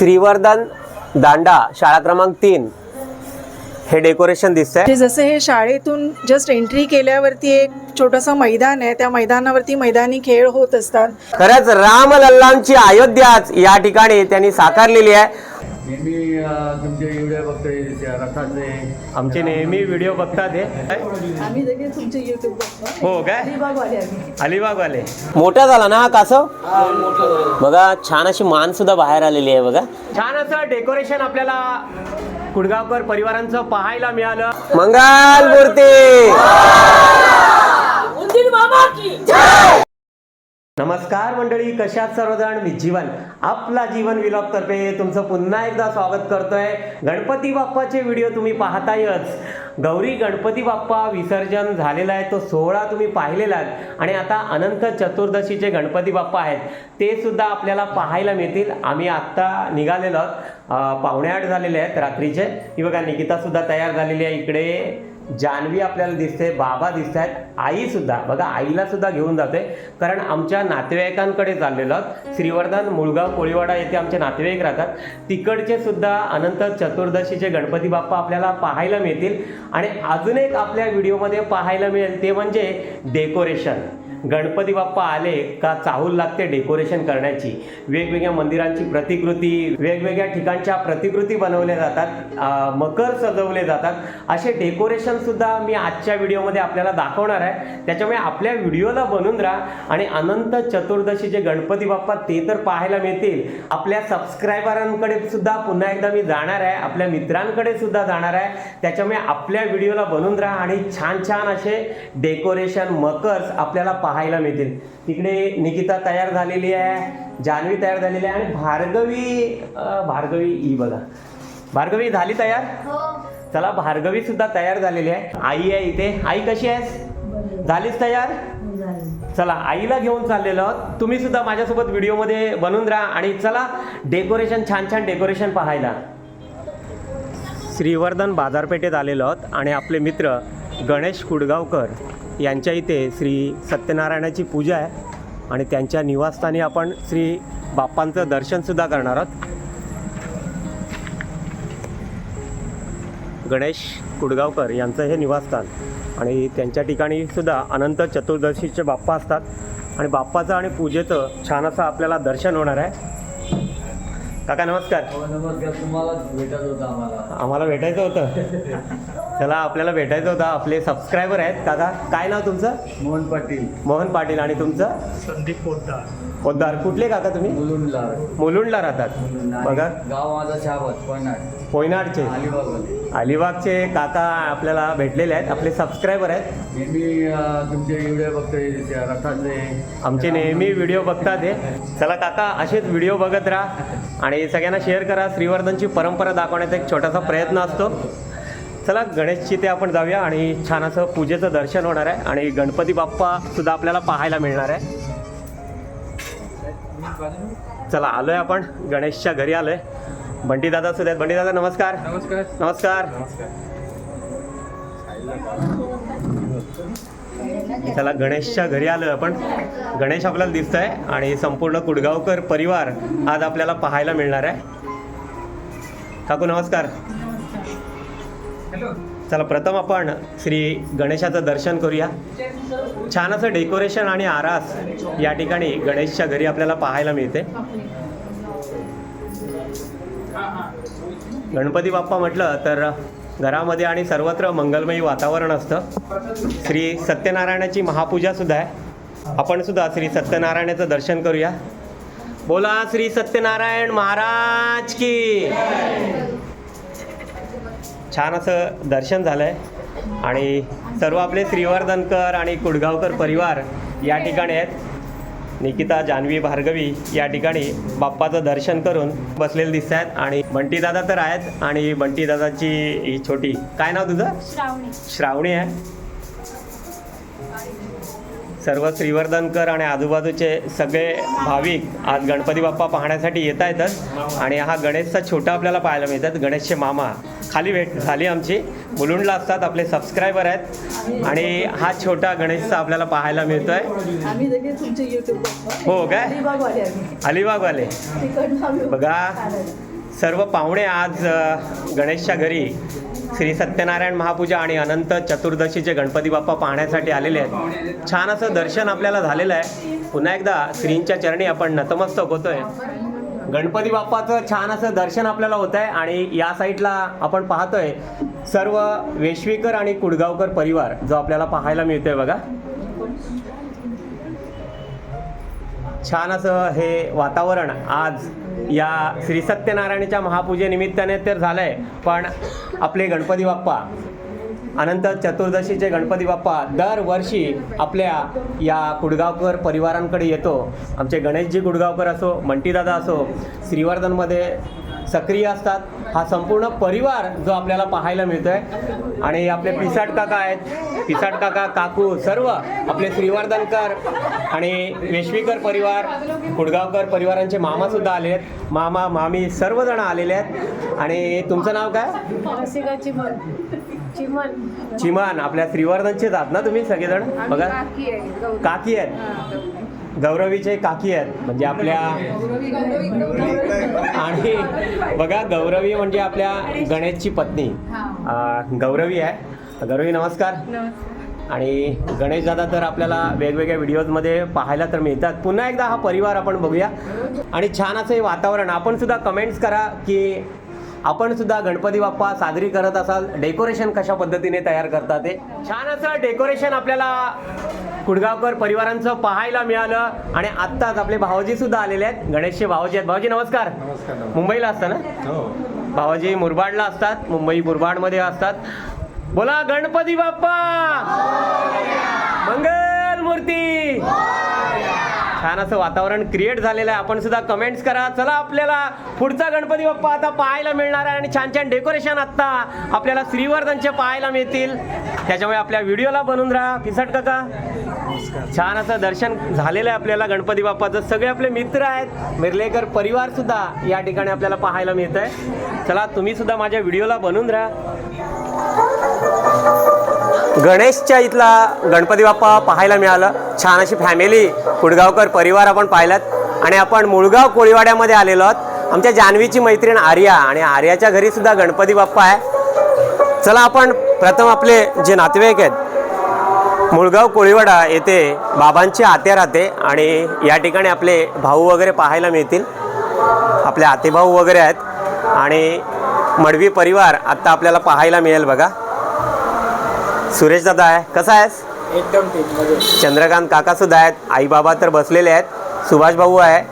श्रीवर्धन दांडा शाळा क्रमांक तीन. हे डेकोरेशन दिसतंय. जसं हे शाळेतून जस्ट एंट्री केल्यावरती एक छोटंसं मैदान आहे. त्या मैदानावरती मैदानी खेळ होत असतात. खरंच राम लल्लांची अयोध्याच या ठिकाणी त्यांनी साकारलेली आहे. नेहमी तुमचे व्हिडिओ बघतोय त्या रथाचे. आमचे नेहमी व्हिडिओ बघतात हे. हो काय अलिबागवाले मोठा झाला ना हा कासव? बघा छान अशी मान सुद्धा बाहेर आलेली आहे बघा. छान असं डेकोरेशन आपल्याला कुडगावकर परिवारांचं पाहायला मिळालं. मंगल मूर्ती! नमस्कार मंडळी कशात सर्वजण? मी जीवन आपला जीवन विलॉग तर्फे तुमचं पुन्हा एकदा स्वागत करतोय. गणपती बाप्पाचे व्हिडिओ तुम्ही पाहतायच. गौरी गणपती बाप्पा विसर्जन झालेला आहे तो सोहळा तुम्ही पाहिलेला आहे. आणि आता अनंत चतुर्दशीचे गणपती बाप्पा आहेत ते सुद्धा आपल्याला पाहायला मिळतील. आम्ही आत्ता निघालेलो आहोत. पावणे आठ झालेले आहेत रात्रीचे. ही बघा निकिता सुद्धा तयार झालेली आहे इकडे. जान्हवी आपल्याला दिसते बाबा दिसत आहेत आईसुद्धा बघा आईलासुद्धा घेऊन जाते. कारण आमच्या नातेवाईकांकडे चाललेलो आहोत. श्रीवर्धन मुळगाव कोळीवाडा येथे आमचे नातेवाईक राहतात. तिकडचे सुद्धा अनंत चतुर्दशीचे गणपती बाप्पा आपल्याला पाहायला मिळतील. आणि अजून एक आपल्या व्हिडिओमध्ये पाहायला मिळेल ते म्हणजे डेकोरेशन. गणपती बाप्पा आले का चाहूल लागते डेकोरेशन करण्याची? वेगवेगळ्या मंदिरांची प्रतिकृती वेगवेगळ्या ठिकाणच्या प्रतिकृती बनवल्या जातात मकर सजवले जातात. असे डेकोरेशन सुद्धा मी आजच्या व्हिडिओमध्ये आपल्याला दाखवणार आहे. त्याच्यामुळे आपल्या व्हिडिओला बनून राहा आणि अनंत चतुर्दशीचे गणपती बाप्पा ते तर पाहायला मिळतील. आपल्या सबस्क्रायबरांकडे सुद्धा पुन्हा एकदा मी जाणार आहे. आपल्या मित्रांकडे सुद्धा जाणार आहे. त्याच्यामुळे आपल्या व्हिडिओला बनून राहा आणि छान छान असे डेकोरेशन मकर्स आपल्याला पाहायला मिळतील. तिकडे निकिता तयार झालेली आहे जान्हवी तयार झालेली आहे आणि भार्गवी भार्गवी ही बघा. भार्गवी झाली तयार? चला भार्गवी सुद्धा तयार झालेली आहे. आई आहे इथे. आई कशी आहेस? झालीच तयार? चला आईला घेऊन चाललेलो आहोत. तुम्ही सुद्धा माझ्यासोबत व्हिडिओमध्ये बनून राहा आणि चला डेकोरेशन छान छान डेकोरेशन पाहायला. श्रीवर्धन बाजारपेठेत आलेलो आहोत आणि आपले मित्र गणेश कुडगावकर यांच्या इथे श्री सत्यनारायणाची पूजा आहे आणि त्यांच्या निवासस्थानी आपण श्री बाप्पांचं दर्शनसुद्धा करणार आहोत. गणेश कुडगावकर यांचं हे निवासस्थान आणि त्यांच्या ठिकाणी सुद्धा अनंत चतुर्दशीचे बाप्पा असतात. आणि बाप्पाचं आणि पूजेचं छान असं आपल्याला दर्शन होणार आहे. काका नमस्कार. हो, नमस्कार. तुम्हाला भेटत होता आम्हाला. आम्हाला भेटायचं होतं. चला आपल्याला भेटायचं होतं. आपले सबस्क्रायबर आहेत. काका काय नाव तुमचं? मोहन पाटील. मोहन पाटील. आणि तुमचं? संदीप पोद्दार. पोद्दार कुठले काका तुम्ही? मुलुंडला. मुलुंडला राहतात. बघा. गाव माझा शाबत अलिबागमध्ये. अलिबागचे काका आपल्याला भेटलेले आहेत. आपले सबस्क्रायबर आहेत. नेहमी अ, तुमचे व्हिडिओ बघतोय त्या रथाचे. आमचे नेहमी व्हिडिओ बघतात हे. चला काका असेच व्हिडिओ बघत राहा. आणि सगळ्यांना शेअर करा. श्रीवर्धनची परंपरा दाखवण्याचा एक छोटासा प्रयत्न असतो. चला गणेशची ते आपण जाऊया. आणि छान असं पूजेचं दर्शन होणार आहे. आणि गणपती बाप्पा सुद्धा आपल्याला पाहायला मिळणार आहे. चला आलोय आपण. गणेशच्या घरी आलोय. बंटी दादा सुद्धा बंटी दादा नमस्कार. नमस्कार. नमस्कार. चला गणेशच्या घरी आलो आपण. गणेश आपल्याला दिसत आहे आणि संपूर्ण कुडगावकर परिवार आज आपल्याला पाहायला मिळणार आहे. काकू नमस्कार. चला प्रथम आपण श्री गणेशाचं दर्शन करूया. छान असं डेकोरेशन आणि आरास या ठिकाणी गणेशच्या घरी आपल्याला पाहायला मिळते. गणपती बाप्पा म्हटलं तर घरामध्ये आणि सर्वत्र मंगलमयी वातावरण असतं. श्री सत्यनारायणाची महापूजा सुद्धा आहे. आपण सुद्धा श्री सत्यनारायणाचं दर्शन करूया. बोला श्री सत्यनारायण महाराज की. छान असं दर्शन झालं आहे आणि सर्व आपले श्रीवर्धनकर आणि कुडगावकर परिवार या ठिकाणी आहेत. निकिता जान्हवी भार्गवी या ठिकाणी बाप्पाचं दर्शन करून बसलेले दिसत आहेत. आणि बंटीदादा तर आहेत आणि बंटीदादाची ही छोटी काय नाव तुझं? श्रावणी. श्रावणी आहे. सर्व श्रीवर्धनकर आणि आजूबाजूचे सगळे भाविक आज गणपती बाप्पा पाहण्यासाठी येत आहेतच. आणि हा गणेशचा छोटा आपल्याला पाहायला मिळतात गणेशचे मामा. खाली भेट झाली आमची. मुलुंडला असतात आपले सबस्क्रायबर आहेत. आणि हा छोटा गणेशचा आपल्याला पाहायला मिळतोय. तुमचे युट्यूब हो काय? अलिबागवाले बघा. सर्व पाहुणे आज गणेशच्या घरी. श्री सत्यनारायण महापूजा आणि अनंत चतुर्दशीचे गणपती बाप्पा पाहण्यासाठी आलेले आहेत. छान असं दर्शन आपल्याला झालेलं आहे. पुन्हा एकदा श्रींच्या चरणी आपण नतमस्तक होतोय. गणपती बाप्पाचं छान असं दर्शन आपल्याला होत आहे आणि या साईडला आपण पाहतोय सर्व वेशवीकर आणि कुडगावकर परिवार जो आपल्याला पाहायला मिळतोय बघा. छान असं हे वातावरण आज या श्री सत्यनारायणाच्या महापूजेनिमित्ताने तर झालं आहे पण आपले गणपती बाप्पा अनंत चतुर्दशीचे गणपती बाप्पा दरवर्षी आपल्या या कुडगावकर परिवारांकडे येतो. आमचे गणेशजी कुडगावकर असो मंटीदादा असो श्रीवर्धनमध्ये सक्रिय असतात. हा संपूर्ण परिवार जो आपल्याला पाहायला मिळतोय. आणि आपले पिसाट काका आहेत. पिसाट काका काकू सर्व आपले श्रीवर्धनकर आणि वेश्वीकर परिवार कुडगावकर परिवारांचे मामा सुद्धा आले आहेत. मामा मामी सर्वजण आलेले आहेत. आणि तुमचं नाव काय? चिमन. चिमन. चिमान आपल्या श्रीवर्धनचेच आहात ना तुम्ही सगळेजण? बघा. आहे. काकी आहेत. गौरवीचे काकी आहेत. म्हणजे आपल्या आणि बघा गौरवी म्हणजे आपल्या गणेशची पत्नी. गौरवी आहे. गौरवी नमस्कार. आणि गणेश दादा तर आपल्याला वेगवेगळ्या व्हिडिओजमध्ये पाहायला तर मिळतात. पुन्हा एकदा हा परिवार आपण बघूया. आणि छान असं हे वातावरण. आपण सुद्धा कमेंट्स करा की आपण सुद्धा गणपती बाप्पा साजरी करत असाल. डेकोरेशन कशा पद्धतीने तयार करतात ते छान असं डेकोरेशन आपल्याला कुडगावकर परिवारांचं पाहायला मिळालं. आणि आत्ताच आपले भावजी सुद्धा आलेले आहेत. गणेशचे भावजी आहेत. भावजी नमस्कार. नमस्कार मुंबईला असतं ना हो. भावाजी मुरबाडला असतात. मुंबई मुरबाडमध्ये असतात. बोला गणपती बाप्पा! मूर्ती छान असं वातावरण क्रिएट झालेलं आहे. आपण सुद्धा कमेंट्स करा. चला आपल्याला पुढचा गणपती बाप्पा आता पाहायला मिळणार आहे आणि छान छान डेकोरेशन आत्ता आपल्याला श्रीवर्धनचे पाहायला मिळतील. त्याच्यामुळे आपल्या व्हिडिओला बनवून राहा. पिसट काका. छान असं दर्शन झालेलं आहे आपल्याला गणपती बाप्पाचं. सगळे आपले मित्र आहेत. मिरलेकर परिवार सुद्धा या ठिकाणी आपल्याला पाहायला मिळत आहे चला तुम्ही सुद्धा माझ्या व्हिडिओला बनवून राहा. गणेशच्या इथला गणपती बाप्पा पाहायला मिळालं. छान अशी फॅमिली कुडगावकर परिवार आपण पाहिलात. आणि आपण मुळगाव कोळीवाड्यामध्ये आलेलो आहोत. आमच्या जान्हवीची मैत्रीण आर्या आणि आर्याच्या घरीसुद्धा गणपती बाप्पा आहे. चला आपण प्रथम आपले जे नातेवाईक आहेत मुळगाव कोळीवाडा येथे बाबांची आत्या राहते आणि या ठिकाणी आपले भाऊ वगैरे पाहायला मिळतील. आपले आतेभाऊ वगैरे आहेत. आणि मडवी परिवार आत्ता आपल्याला पाहायला मिळेल बघा. सुरेश दादा आहे. कसा आहेस? एकदम चंद्रकांत काका सुद्धा आहेत. आई बाबा तर बसलेले आहेत. सुभाष भाऊ आहे.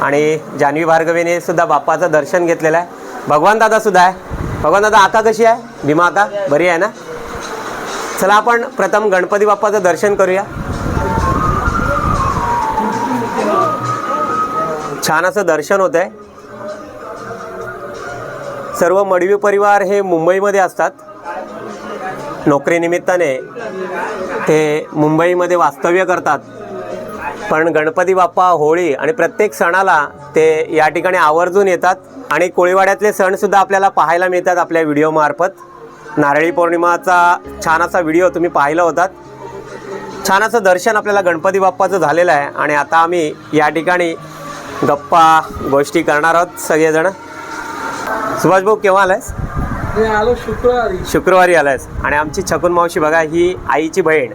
आणि जान्हवी भार्गवीने सुद्धा बाप्पाचं दर्शन घेतलेलं आहे. भगवान दादा सुद्धा आहे. भगवान दादा आका कशी आहे? भीमा आका? बरी आहे ना? चला आपण प्रथम गणपती बाप्पाचं दर्शन करूया. छान असं दर्शन होत आहे सर्व मडवी परिवार हे मुंबईमध्ये असतात. नोकरीनिमित्ताने ते मुंबईमध्ये वास्तव्य करतात. पण गणपती बाप्पा होळी आणि प्रत्येक सणाला ते या ठिकाणी आवर्जून येतात आणि कोळीवाड्यातले सणसुद्धा आपल्याला पाहायला मिळतात आपल्या व्हिडिओमार्फत नारळी पौर्णिमाचा छान असा व्हिडिओ तुम्ही पाहिला होतात. छान असं दर्शन आपल्याला गणपती बाप्पाचं झालेलं आहे आणि आता आम्ही या ठिकाणी गप्पा गोष्टी करणार आहोत सगळेजण. सुभाष भाऊ केव्हा आलायस? मी आलो शुक्रवारी. शुक्रवारी आलायस. आणि आमची छकुन मावशी बघा ही आईची बहीण.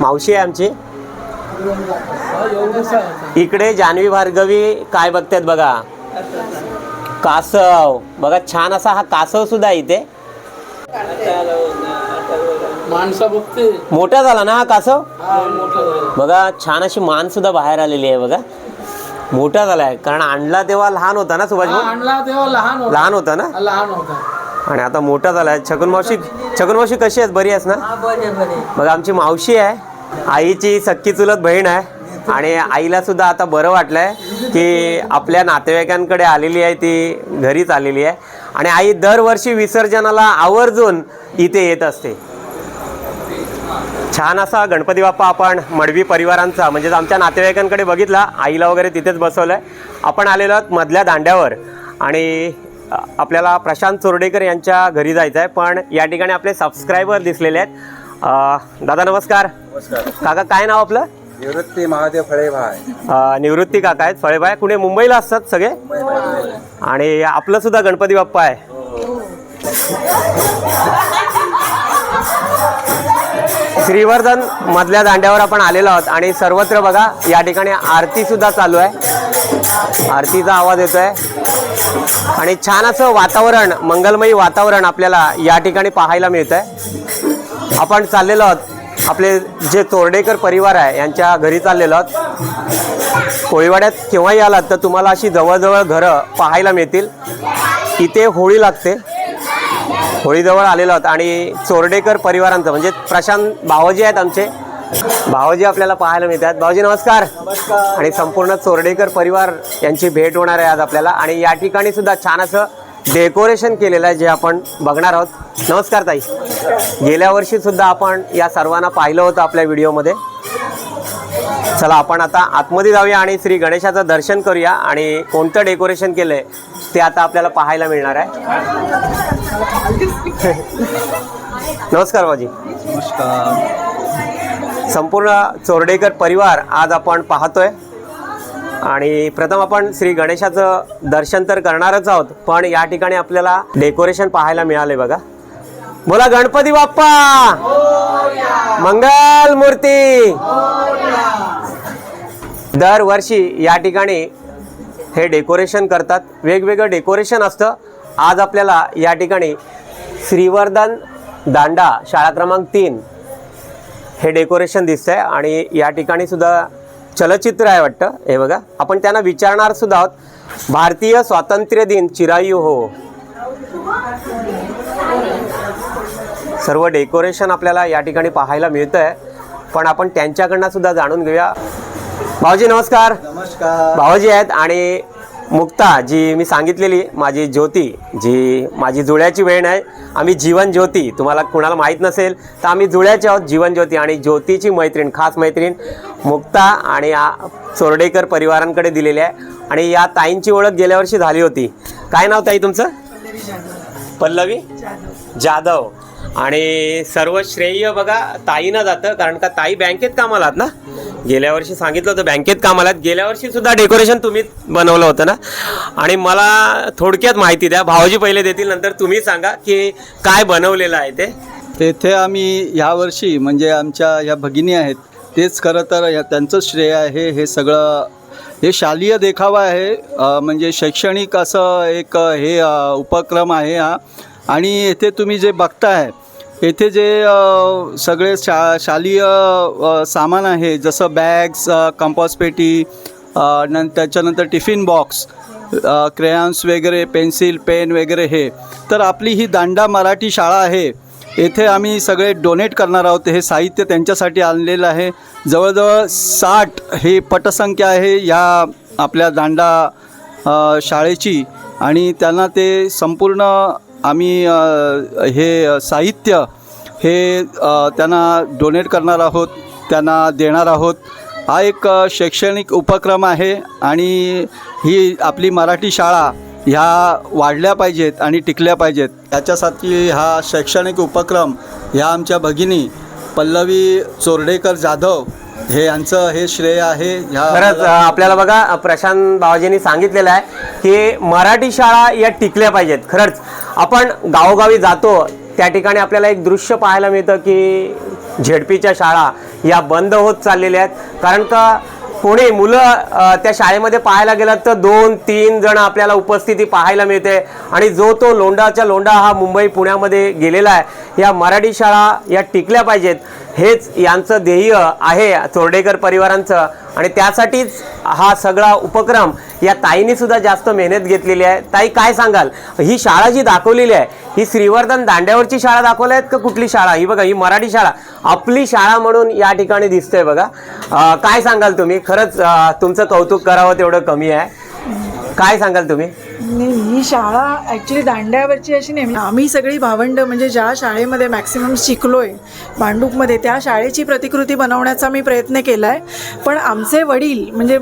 मावशी आहे आमची. इकडे जान्हवी भार्गवी काय बघतायत बघा. कासव. बघा छान असा हा कासव सुद्धा आहे इथे. माणसं बघते. मोठा झाला ना हा कासव? हा मोठं झालं. बघा छान अशी मान सुद्धा बाहेर आलेली आहे बघा. मोठा झालाय कारण आणला तेव्हा लहान होता ना सुभाष भाऊ आणला तेव्हा लहान होता. लहान होता ना? लहान होता. आणि आता मोठा झालाय छकुन मावशी छकुन मावशी कशी आहेस बरी आहेस ना? मग आमची मावशी आहे. आईची सक्की चुलत बहीण आहे. आणि आईला सुद्धा आता बरं वाटलंय की आपल्या नातेवाईकांकडे आलेली आहे ती घरीच आलेली आहे. आणि आई दरवर्षी विसर्जनाला आवर्जून इथे येत असते. छान असा गणपती बाप्पा आपण मडवी परिवारांचा म्हणजेच आमच्या नातेवाईकांकडे बघितला आईला वगैरे तिथेच बसवलं आहे आपण आलेलो आहोत मधल्या दांड्यावर. आणि आपल्याला प्रशांत चोरडेकर यांच्या घरी जायचं आहे पण या ठिकाणी आपले सबस्क्रायबर दिसलेले आहेत. दादा नमस्कार. काका काय नाव आपलं? निवृत्ती महादेव फळेभाय. निवृत्ती काका आहेत फळेबाय कुठे? मुंबईला असतात सगळे? आणि आपलं सुद्धा गणपती बाप्पा आहे. श्रीवर्धन मधल्या दांड्यावर आपण आलेलो आहोत आणि सर्वत्र बघा या ठिकाणी आरती सुद्धा चालू आहे. आरतीचा आवाज येतोय. आणि छान असं वातावरण मंगलमयी वातावरण आपल्याला या ठिकाणी पाहायला मिळत आहे आपण चाललेलो आहोत. आपले जे तोरडेकर परिवार आहे यांच्या घरी चाललेलो आहोत. कोळीवाड्यात केव्हाही आलात तर तुम्हाला अशी जवळजवळ घरं पाहायला मिळतील. इथे होळी लागते. होळीजवळ आलेलो आहोत आणि चोरडेकर परिवारांचं म्हणजे प्रशांत भावजी आहेत आमचे. भावजी आपल्याला पाहायला मिळतात. भावजी नमस्कार. आणि संपूर्ण चोरडेकर परिवार यांची भेट होणार आहे आज आपल्याला. आणि या ठिकाणी सुद्धा छान असं डेकोरेशन केलेलं आहे जे आपण बघणार आहोत. नमस्कार ताई. गेल्या वर्षी सुद्धा आपण या सर्वांना पाहिलं होतं आपल्या व्हिडिओमध्ये. चला आपण आता आतमध्ये जाऊया आणि श्री गणेशाचं दर्शन करूया आणि कोणतं डेकोरेशन केलंय ते आता आपल्याला पाहायला मिळणार आहे. नमस्कार बाजी नमस्कार. संपूर्ण चोरडेकर परिवार आज आपण पाहतोय. आणि प्रथम आपण श्री गणेशाचं दर्शन तर करणारच आहोत पण या ठिकाणी आपल्याला डेकोरेशन पाहायला मिळाले बघा. बोला गणपती बाप्पा! मंगल मूर्ती दरवर्षी या ठिकाणी हे डेकोरेशन करतात. वेगवेगळं डेकोरेशन असतं. आज आपल्याला या ठिकाणी श्रीवर्धन दांडा शाळा क्रमांक तीन हे डेकोरेशन दिसतंय आणि या ठिकाणी सुद्धा चलचित्र आहे वाटतं. हे बघा आपण त्यांना विचारणार सुद्धा आहोत. भारतीय स्वातंत्र्य दिन चिरायू हो. सर्व डेकोरेशन आपल्याला या ठिकाणी पाहायला मिळतं आहे पण आपण त्यांच्याकडनं सुद्धा जाणून घेऊया. भाऊजी नमस्कार. नमस्कार. भाऊजी आहेत आणि मुक्ता जी मी सांगितलेली माझी ज्योती जी माझी जुळ्याची बहीण आहे. आम्ही जीवन ज्योती. तुम्हाला कुणाला माहीत नसेल तर आम्ही जुळ्याचे आहोत जीवन ज्योती आणि ज्योतीची मैत्रीण खास मैत्रीण मुक्ता आणि आ चोरडेकर परिवारांकडे दिलेली आहे. आणि या ताईंची ओळख गेल्या वर्षी झाली होती. काय नाव ताई तुमचं? पल्लवी जाधव. आणि सर्व श्रेय बघा ताईनं जातं कारण का ताई बँकेत कामाला आहात ना? गेल्या वर्षी सांगितलं होतं बँकेत कामाला आहेत. गेल्या वर्षी सुद्धा डेकोरेशन तुम्ही बनवलं होतं ना? आणि मला थोडक्यात माहिती द्या भाऊजी पहिले देतील नंतर तुम्ही सांगा की काय बनवलेलं आहे ते. तेथे आम्ही यावर्षी म्हणजे आमच्या ह्या भगिनी आहेत तेच खरं तर त्यांचं श्रेय आहे हे सगळं हे शालेय देखावा आहे. म्हणजे शैक्षणिक असं एक हे उपक्रम आहे हा. आणि येथे तुम्ही जे बघताय येथे जे सगळे शा शालेय सामान आहे जसं बॅग्स कंपॉस पेटी नं त्याच्यानंतर टिफिन बॉक्स क्रेयॉन्स वगैरे पेन्सिल पेन वगैरे हे. तर आपली ही दांडा मराठी शाळा आहे. येथे आम्ही सगळे डोनेट करणार आहोत. हे साहित्य त्यांच्यासाठी आणलेलं आहे. जवळजवळ साठ हे पटसंख्या आहे या आपल्या दांडा शाळेची. आणि त्यांना ते संपूर्ण आम्ही हे साहित्य हे त्यांना डोनेट करणार आहोत त्यांना देणार आहोत. हा एक शैक्षणिक उपक्रम आहे आणि ही आपली मराठी शाळा ह्या वाढल्या पाहिजेत आणि टिकल्या पाहिजेत. त्याच्यासाठी हा शैक्षणिक उपक्रम ह्या आमच्या भगिनी पल्लवी चोरडेकर जाधव हे यांचं हे श्रेय आहे. ह्या खरंच आपल्याला बघा प्रशांत बाबाजींनी सांगितलेलं आहे की मराठी शाळा या टिकल्या पाहिजेत. खरंच आपण गावोगावी जातो त्या ठिकाणी आपल्याला एक दृश्य पाहायला मिळतं की झेडपीच्या शाळा या बंद होत चाललेल्या आहेत. कारण का कोणी मुलं त्या शाळेमध्ये पाहायला गेलात तर दोन तीन जण आपल्याला उपस्थिती पाहायला मिळते. आणि जो तो लोंडाच्या लोंडा हा मुंबई पुण्यामध्ये गेलेला आहे या मराठी शाळा या टिकल्या पाहिजेत. हेच यांचं ध्येय आहे चोरडेकर परिवारांचं. आणि त्यासाठीच हा सगळा उपक्रम या ताईने सुद्धा जास्त मेहनत घेतलेली आहे. ताई काय सांगाल? ही शाळा जी दाखवलेली आहे ही श्रीवर्धन दांड्यावरची शाळा दाखवल्या आहेत का कुठली शाळा? ही बघा ही मराठी शाळा. आपली शाळा म्हणून या ठिकाणी दिसतंय बघा. काय सांगाल तुम्ही? खरंच तुमचं कौतुक करावं तेवढं कमी आहे. काय सांगाल तुम्ही? ही शाळा ॲक्च्युली दांड्यावरची अशी नाही. आम्ही सगळी भावंड म्हणजे ज्या शाळेमध्ये मॅक्सिमम शिकलोय भांडूपमध्ये त्या शाळेची प्रतिकृती बनवण्याचा मी प्रयत्न केला आहे पण आमचे वडील म्हणजे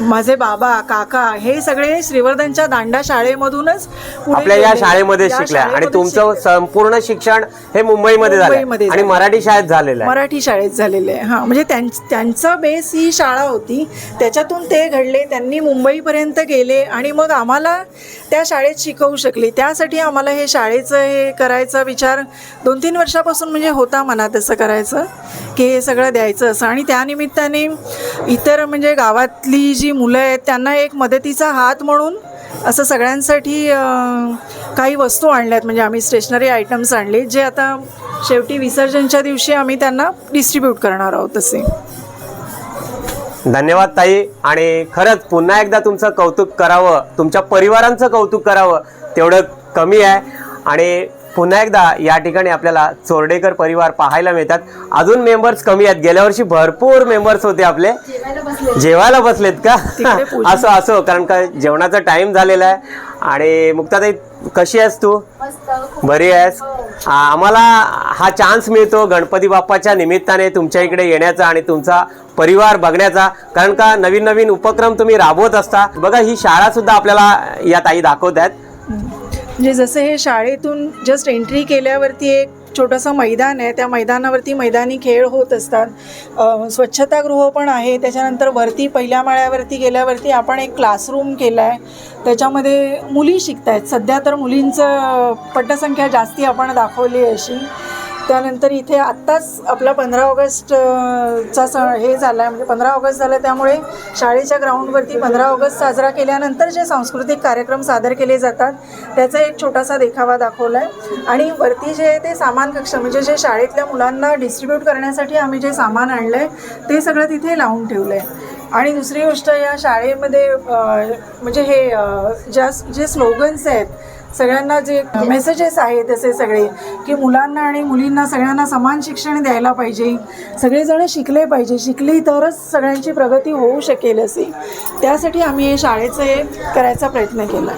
माझे बाबा काका हे सगळे श्रीवर्धनच्या दांडा शाळेमधूनच पुढे आपल्या या गेले. शाळेमध्ये या शिकल्या आणि शाळेमध्ये तुमचं शिकल्या. संपूर्ण शिक्षण हे मुंबईमध्ये झालं आणि झालं. मराठी शाळेत झालेलं आहे मराठी शाळेत झालेले आहे हां म्हणजे त्यां त्यांचा बेस ही शाळा होती त्याच्यातून ते घडले त्यांनी मुंबईपर्यंत गेले आणि मग आम्हाला त्या शाळेत शिकवू शकले त्यासाठी आम्हाला हे शाळेचं हे करायचा विचार दोन तीन वर्षापासून म्हणजे होता मनात असं करायचं की हे सगळं द्यायचं असं आणि त्यानिमित्ताने इतर म्हणजे गावातली जी मुलं आहेत त्यांना एक मदतीचा हात म्हणून असं सगळ्यांसाठी काही वस्तू आणल्यात. म्हणजे आम्ही स्टेशनरी आयटम्स आणले जे आता शेवटी विसर्जनच्या दिवशी आम्ही त्यांना डिस्ट्रीब्यूट करणार आहोत तसे. धन्यवाद ताई. आणि खरंच पुन्हा एकदा तुमचं कौतुक करावं तुमच्या परिवारांचं कौतुक करावं तेवढं कमी आहे. आणि पुन्हा एकदा या ठिकाणी आपल्याला चोरडेकर परिवार पाहायला मिळतात. अजून मेंबर्स कमी आहेत. गेल्या वर्षी भरपूर मेंबर्स होते आपले. जेवायला बसलेत. का. असो असो कारण का जेवणाचा टाइम झालेला आहे. आणि मुक्ताताई कशी आहेस तू? बरी आहेस? आ, आम्हाला हा चान्स मिळतो गणपती बाप्पाच्या निमित्ताने तुमच्या इकडे येण्याचा आणि तुमचा परिवार बघण्याचा. कारण का नवीन नवीन उपक्रम तुम्ही राबवत असता. बघा ही शाळा सुद्धा आपल्याला या ताई दाखवत आहेत. म्हणजे जसं हे शाळेतून जस्ट एंट्री केल्यावरती एक छोटंसं मैदान आहे. त्या मैदानावरती मैदानी खेळ होत असतात. स्वच्छतागृह पण आहे. त्याच्यानंतर वरती पहिल्या माळ्यावरती गेल्यावरती आपण एक क्लासरूम केला आहे त्याच्यामध्ये मुली शिकत आहेत सध्या तर मुलींचं पटसंख्या जास्ती आपण दाखवली आहे अशी. त्यानंतर इथे आत्ताच आपला पंधरा ऑगस्ट चा सण हे झाला आहे म्हणजे पंधरा ऑगस्ट झालं त्यामुळे शाळेच्या ग्राउंडवरती पंधरा ऑगस्ट साजरा केल्यानंतर जे सांस्कृतिक कार्यक्रम सादर केले जातात त्याचा एक छोटासा देखावा दाखवला आहे आणि वरती जे आहे ते सामान कक्ष म्हणजे जे शाळेतल्या मुलांना डिस्ट्रीब्यूट करण्यासाठी आम्ही जे सामान आणलं आहे ते सगळं तिथे लावून ठेवलं आहे आणि दुसरी गोष्ट या शाळेमध्ये म्हणजे हे ज्या जे स्लोगन्स आहेत सगळ्यांना जे मेसेजेस आहेत असे सगळे की मुलांना आणि मुलींना सगळ्यांना समान शिक्षण द्यायला पाहिजे. सगळेजण शिकले पाहिजे. शिकली तरच सगळ्यांची प्रगती होऊ शकेल असे. त्यासाठी आम्ही हे शाळेचं करायचा प्रयत्न केला.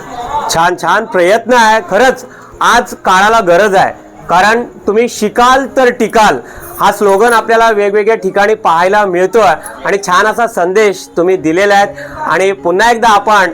छान छान प्रयत्न आहे. खरंच आज काळाला गरज आहे. कारण तुम्ही शिकाल तर टिकाल. हा स्लोगन आपल्याला वेगवेगळ्या ठिकाणी पाहायला मिळतो आहे आणि छान असा संदेश तुम्ही दिलेला आहे. आणि पुन्हा एकदा आपण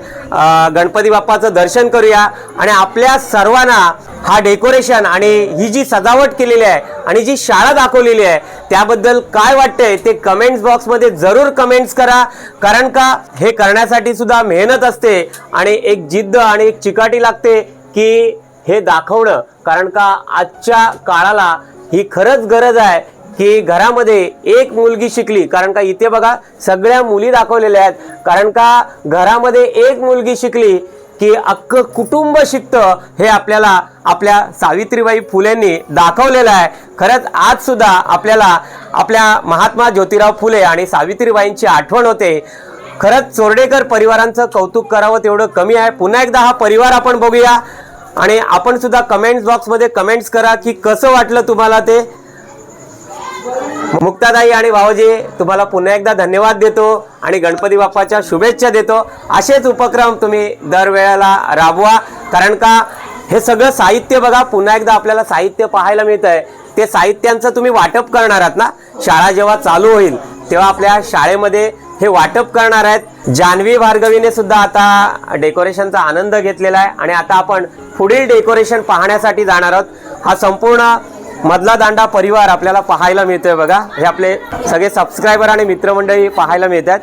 गणपती बाप्पाचं दर्शन करूया. आणि आपल्या सर्वांना हा डेकोरेशन आणि ही जी सजावट केलेली आहे आणि जी शाळा दाखवलेली आहे त्याबद्दल काय वाटतंय ते कमेंट्स बॉक्समध्ये जरूर कमेंट्स करा. कारण का हे करण्यासाठी सुद्धा मेहनत असते आणि एक जिद्द आणि एक चिकाटी लागते की हे दाखवणं. कारण का आजच्या काळाला ही खरंच गरज आहे. की घरामध्ये एक मुलगी शिकली. कारण का इथे बघा सगळ्या मुली दाखवलेल्या आहेत. कारण का घरामध्ये एक मुलगी शिकली की अख्खं कुटुंब शिकतं हे आपल्याला आपल्या सावित्रीबाई फुलेंनी दाखवलेलं आहे. खरंच आज सुद्धा आपल्याला आपल्या महात्मा ज्योतिराव फुले आणि सावित्रीबाईंची आठवण होते. खरंच चोरडेकर परिवारांचं कौतुक करावं तेवढं कमी आहे. पुन्हा एकदा हा परिवार आपण बघूया. आणि आपण सुद्धा कमेंट्स बॉक्समध्ये कमेंट्स करा की कसं वाटलं तुम्हाला ते. मुक्तादाई आणि भाऊजी तुम्हाला पुन्हा एकदा धन्यवाद देतो आणि गणपती बाप्पाच्या शुभेच्छा देतो. असेच उपक्रम तुम्ही दरवेळेला राबवा. कारण का हे सगळं साहित्य बघा पुन्हा एकदा आपल्याला साहित्य पाहायला मिळत आहे ते साहित्यांचं तुम्ही वाटप करणार आहात ना? शाळा जेव्हा चालू होईल तेव्हा आपल्या शाळेमध्ये हे वाटप करणार आहेत. जान्हवी भार्गवीने सुद्धा आता डेकोरेशनचा आनंद घेतलेला आहे आणि आता आपण पुढील डेकोरेशन पाहण्यासाठी जाणार आहोत. हा संपूर्ण मधला दांडा परिवार आपल्याला पाहायला मिळतोय बघा. हे आपले सगळे सबस्क्रायबर आणि मित्रमंडळी पाहायला मिळतात.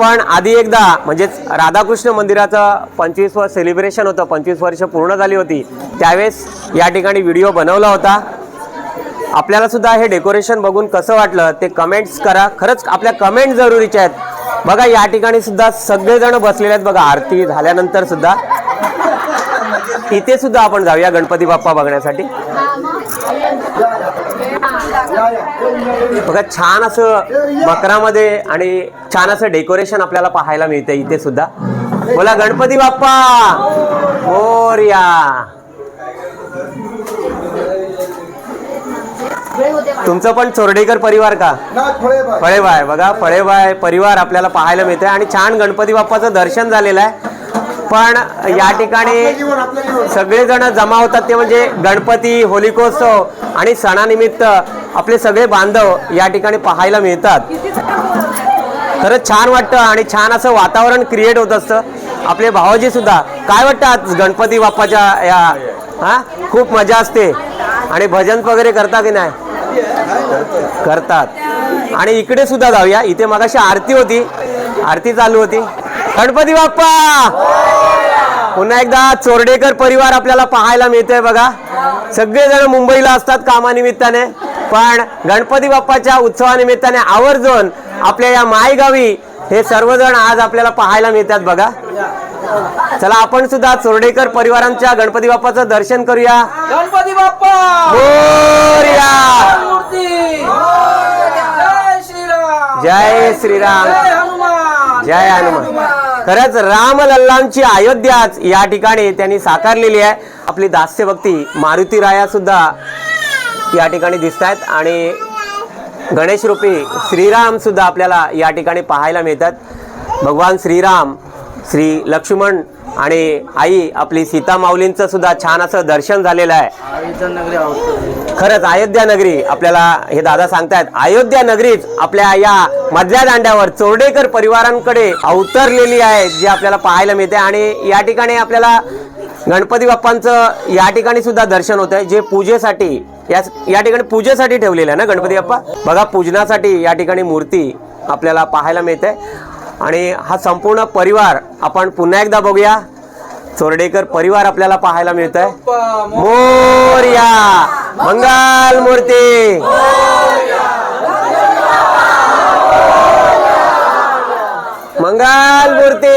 पण आधी एकदा म्हणजेच राधाकृष्ण मंदिराचं पंचवीस वर्ष सेलिब्रेशन होतं पंचवीस वर्ष पूर्ण झाली होती. त्यावेळेस या ठिकाणी व्हिडिओ बनवला होता. आपल्याला सुद्धा हे डेकोरेशन बघून कसं वाटलं ते कमेंट्स करा. खरंच आपल्या कमेंट जरुरीच्या आहेत. बघा या ठिकाणी सुद्धा सगळेजण बसलेले आहेत बघा. आरती झाल्यानंतर सुद्धा. इथे सुद्धा आपण जाऊया गणपती बाप्पा बघण्यासाठी. बघा छान असं मकरामध्ये आणि छान असं डेकोरेशन आपल्याला पाहायला मिळते इथे सुद्धा. बोला गणपती बाप्पा! मोरया! तुमचं पण चोरडेकर परिवार का? फळेबाय बघा फळेबाय परिवार आपल्याला पाहायला मिळते आणि छान गणपती बाप्पाचं दर्शन झालेलं आहे. पण या ठिकाणी सगळेजण जमा होतात. ते म्हणजे गणपती होलिकोत्सव आणि सणानिमित्त आपले सगळे बांधव या ठिकाणी पाहायला मिळतात. खरंच छान वाटतं आणि छान असं वातावरण क्रिएट होत असतं. आपले भावाजी सुद्धा काय वाटतं आज गणपती बाप्पाच्या या हा? खूप मजा असते. आणि भजन वगैरे करता की नाही? करतात. आणि इकडे सुद्धा जाऊया. इथे मगाशी आरती होती. आरती चालू होती. गणपती बाप्पा! पुन्हा एकदा चोरडेकर परिवार आपल्याला पाहायला मिळतोय बघा. सगळेजण मुंबईला असतात कामानिमित्ताने. पण गणपती बाप्पाच्या उत्सवानिमित्ताने आवर्जून आपल्या या मायगावी हे सर्वजण आज आपल्याला पाहायला मिळतात बघा. चला आपण सुद्धा चोरडेकर परिवारांच्या गणपती बाप्पाचं दर्शन करूया. गणपती बाप्पा! जय श्रीराम! जय श्रीराम! जय हनुमान! जय हनुमान! खरंच रामलल्लांची अयोध्याच या ठिकाणी त्यांनी साकारलेली आहे. आपली दास्य भक्ती मारुती राया सुद्धा या ठिकाणी दिसत आहेत आणि गणेशरूपी श्रीरामसुद्धा श्रीराम सुद्धा आपल्याला या ठिकाणी पाहायला मिळतात. भगवान श्रीराम श्री लक्ष्मण आणि आई आपली सीता माऊलींचं सुद्धा छान असं दर्शन झालेलं आहे. खरंच अयोध्या नगरी आपल्याला हे दादा सांगतायत अयोध्या नगरीच आपल्या या मधल्या दांड्यावर चोरडेकर परिवारांकडे अवतरलेली आहे जी आपल्याला पाहायला मिळते. आणि या ठिकाणी आपल्याला गणपती बाप्पांचं या ठिकाणी सुद्धा दर्शन होत आहे जे पूजेसाठी या या ठिकाणी पूजेसाठी ठेवलेलं आहे ना गणपती बाप्पा? बघा पूजनासाठी या ठिकाणी मूर्ती आपल्याला पाहायला मिळते. आणि हा संपूर्ण परिवार आपण पुन्हा एकदा बघूया. चोरडेकर परिवार आपल्याला पाहायला मिळत आहे मोर्या! मंगल मूर्ती! मंगल मूर्ती!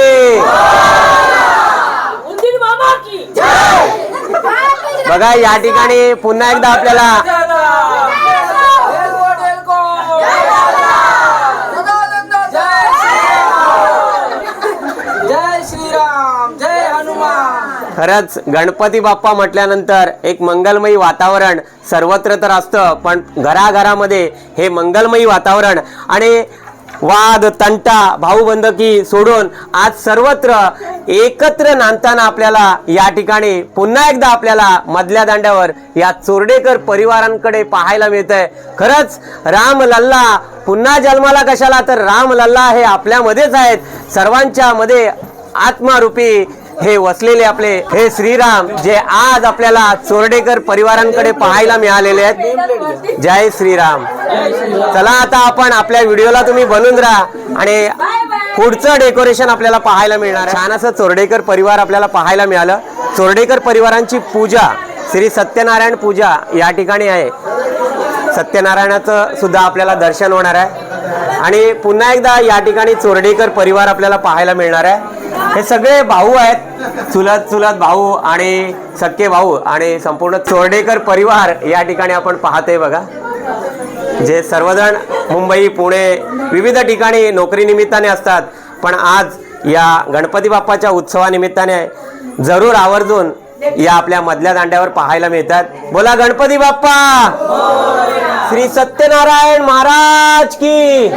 बघा या ठिकाणी पुन्हा एकदा आपल्याला जय श्रीराम जय हनुमान खरंच गणपती बाप्पा म्हटल्यानंतर एक मंगलमयी वातावरण सर्वत्र तर असतं पण घराघरामध्ये हे मंगलमयी वातावरण आणि वाद तंटा भाऊबंदकी सोडून आज सर्वत्र एकत्र नांदताना आपल्याला या ठिकाणी पुन्हा एकदा आपल्याला मधल्या दांड्यावर या चोरडेकर परिवारांकडे पाहायला मिळतंय. खरंच राम लल्ला पुन्हा जन्माला कशाला? तर राम लल्ला हे आपल्यामध्येच आहेत. सर्वांच्या मध्ये आत्मारूपी हे वसलेले आपले हे श्रीराम जे आज आपल्याला चोरडेकर परिवारांकडे पाहायला मिळालेले आहेत. जय श्रीराम. चला आता आपण आपल्या व्हिडिओला तुम्ही बनून राहा आणि पुढचं डेकोरेशन आपल्याला पाहायला मिळणार आहे. छान असं चोरडेकर परिवार आपल्याला पाहायला मिळालं. चोरडेकर परिवारांची पूजा श्री सत्यनारायण पूजा या ठिकाणी आहे. सत्यनारायणाचं सुद्धा आपल्याला दर्शन होणार आहे. आणि पुन्हा एकदा या ठिकाणी चोरडेकर परिवार आपल्याला पाहायला मिळणार आहे. हे सगळे भाऊ आहेत. चुलत चुलत भाऊ आणि सक्के भाऊ आणि संपूर्ण चोरडेकर परिवार या ठिकाणी आपण पाहतोय बघा. जे सर्वजण मुंबई पुणे विविध ठिकाणी नोकरीनिमित्ताने असतात. पण आज या गणपती बाप्पाच्या उत्सवानिमित्ताने जरूर आवर्जून या आपल्या मधल्या दांड्यावर पाहायला मिळतात. बोला गणपती बाप्पा! श्री सत्यनारायण महाराज की!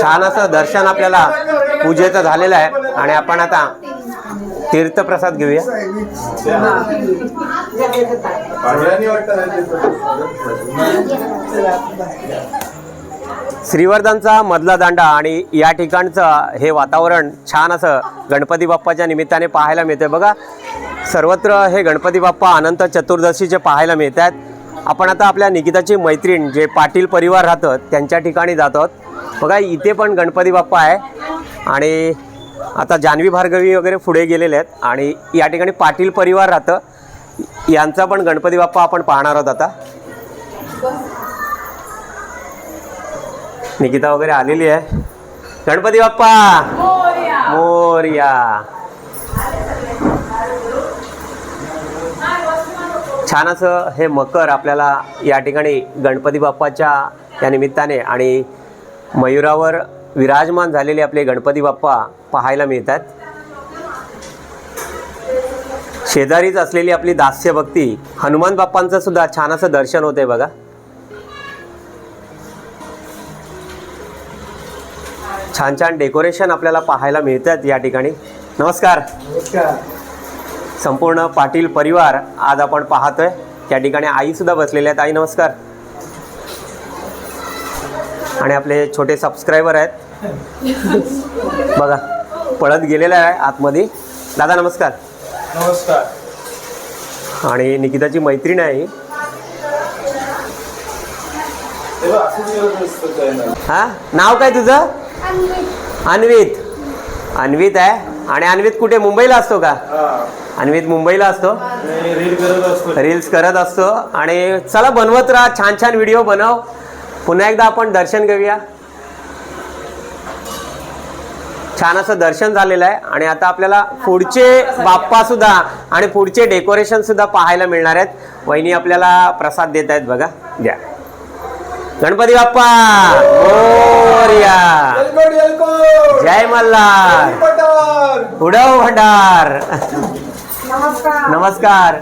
छान असं दर्शन आपल्याला पूजेचं झालेलं आहे. आणि आपण आता तीर्थप्रसाद घेऊया. श्रीवर्धनचा मधला दांडा आणि या ठिकाणचं हे वातावरण छान असं गणपती बाप्पाच्या निमित्ताने पाहायला मिळते बघा सर्वत्र हे गणपती बाप्पा अनंत चतुर्दशीचे पाहायला मिळत आहेत आपण आता आपल्या निकिताची मैत्रीण जे पाटील परिवार राहतं त्यांच्या ठिकाणी जातो आहोत. बघा इथे पण गणपती बाप्पा आहे. आणि आता जान्हवी भार्गवी वगैरे पुढे गेलेले आहेत. आणि या ठिकाणी पाटील परिवार राहतं. यांचा पण गणपती बाप्पा आपण पाहणार आहोत आता. निकिता वगैरे आलेली आहे. गणपती बाप्पा! मोर्या! छान असं हे मकर आपल्याला या ठिकाणी गणपती बाप्पाच्या या निमित्ताने आणि मयुरावर विराजमान झालेले आपले गणपती बाप्पा पाहायला मिळतात. शेजारीच असलेली आपली दास्य भक्ती हनुमान बाप्पांचं सुद्धा छान असं दर्शन होतंय बघा. छान छान डेकोरेशन आपल्याला पाहायला मिळतात या ठिकाणी. नमस्कार. संपूर्ण पाटील परिवार आज आपण पाहतोय. त्या ठिकाणी आई सुद्धा बसलेल्या आहेत. आई नमस्कार. आणि आपले छोटे सबस्क्रायबर आहेत. बघा पळत गेलेला आहे आतमध्ये. दादा नमस्कार. नमस्कार. आणि निकिताची मैत्रीण आहे ही. हा नाव काय तुझं? अन्वित. अन्वित. आहे. आणि अन्वित कुठे? मुंबईला असतो का? अन्वित मुंबईला असतो. रील करत असतो. रील्स करत असतो. आणि चला बनवत राहा. छान छान व्हिडिओ बनव. पुन्हा एकदा आपण दर्शन घेऊया. छान असं दर्शन झालेलं आहे. आणि आता आपल्याला पुढचे बाप्पा सुद्धा आणि पुढचे डेकोरेशन सुद्धा पाहायला मिळणार आहेत. वहिनी आपल्याला प्रसाद देत आहेत बघा. द्या. गणपती बाप्पा! मोरया! जय मल्हार! उडव भंडार! नमस्कार.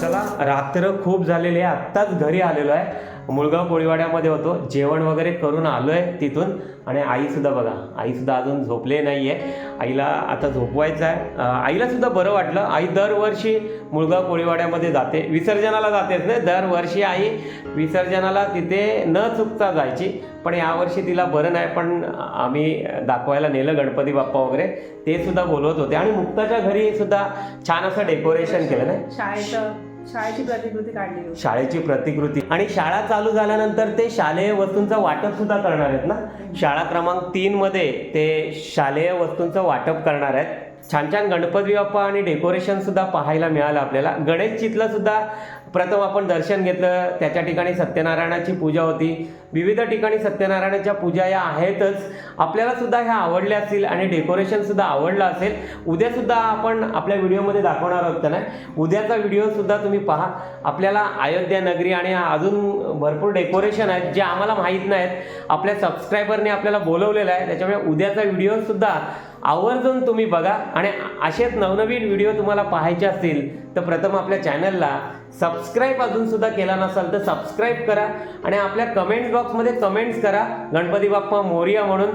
चला रात्र खूप झालेली आहे. आत्ताच घरी आलेलो आहे. मुळगाव कोळीवाड्यामध्ये होतो. जेवण वगैरे करून आलोय तिथून. आणि आई सुद्धा बघा आई सुद्धा अजून झोपले नाहीये. आईला आता झोपवायचं आहे. आईलासुद्धा आईला सुद्धा बरं वाटलं. आई दरवर्षी मुळगाव कोळीवाड्यामध्ये जाते. विसर्जनाला जातेच नाही दरवर्षी आई विसर्जनाला तिथे न चुकता जायची. पण यावर्षी तिला बरं नाही. पण आम्ही दाखवायला नेलं गणपती बाप्पा वगैरे. ते सुद्धा बोलवत होते. आणि मुक्ताच्या घरी सुद्धा छान असं डेकोरेशन केलं नाही शाळेची प्रतिकृती काढली होती. शाळेची प्रतिकृती. आणि शाळा चालू झाल्यानंतर ते शालेय वस्तूंचं वाटप सुद्धा करणार आहेत ना? शाळा क्रमांक तीन मध्ये ते शालेय वस्तूंचं वाटप करणार आहेत. छान छान गणपती बाप्पा आणि डेकोरेशन सुद्धा पाहायला मिळालं आपल्याला. गणेश चितलं सुद्धा प्रथम आपण दर्शन घेतलं त्याच्या ठिकाणी सत्यनारायणाची पूजा होती. विविध ठिकाणी सत्यनारायणाच्या पूजा या आहेतच. आपल्याला सुद्धा ह्या आवडल्या असतील आणि डेकोरेशन सुद्धा आवडलं असेल. उद्या सुद्धा आपण आपल्या व्हिडिओमध्ये दाखवणार आहोत त्यांना नाही? उद्याचा व्हिडिओ सुद्धा तुम्ही पहा. आपल्याला अयोध्या नगरी आणि अजून भरपूर डेकोरेशन आहेत जे आम्हाला माहीत नाहीत. आपल्या सबस्क्रायबरने आपल्याला बोलवलेलं आहे. त्याच्यामुळे उद्याचा व्हिडिओ सुद्धा आवर्जून तुम्ही बघा. आणि असेच नवनवीन व्हिडिओ तुम्हाला पाहायचे असतील तर प्रथम आपल्या चॅनलला सबस्क्राईब अजून सुद्धा केला नसाल तर सबस्क्राईब करा आणि आपल्या कमेंट बॉक्समध्ये कमेंट्स करा. गणपती बाप्पा मोरिया म्हणून.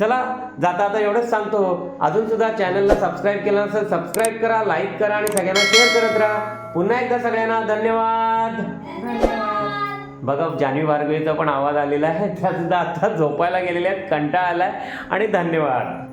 चला जाता आता एवढंच सांगतो. अजून सुद्धा चॅनलला सबस्क्राईब केलं नसेल सबस्क्राईब करा लाईक करा आणि सगळ्यांना शेअर करत राहा. पुन्हा एकदा सगळ्यांना धन्यवाद. बघा जान्हवी बारगवेचा पण आवाज आलेला आहे. त्या सुद्धा आता झोपायला गेलेल्या आहेत कंटाळा आलाय. आणि धन्यवाद.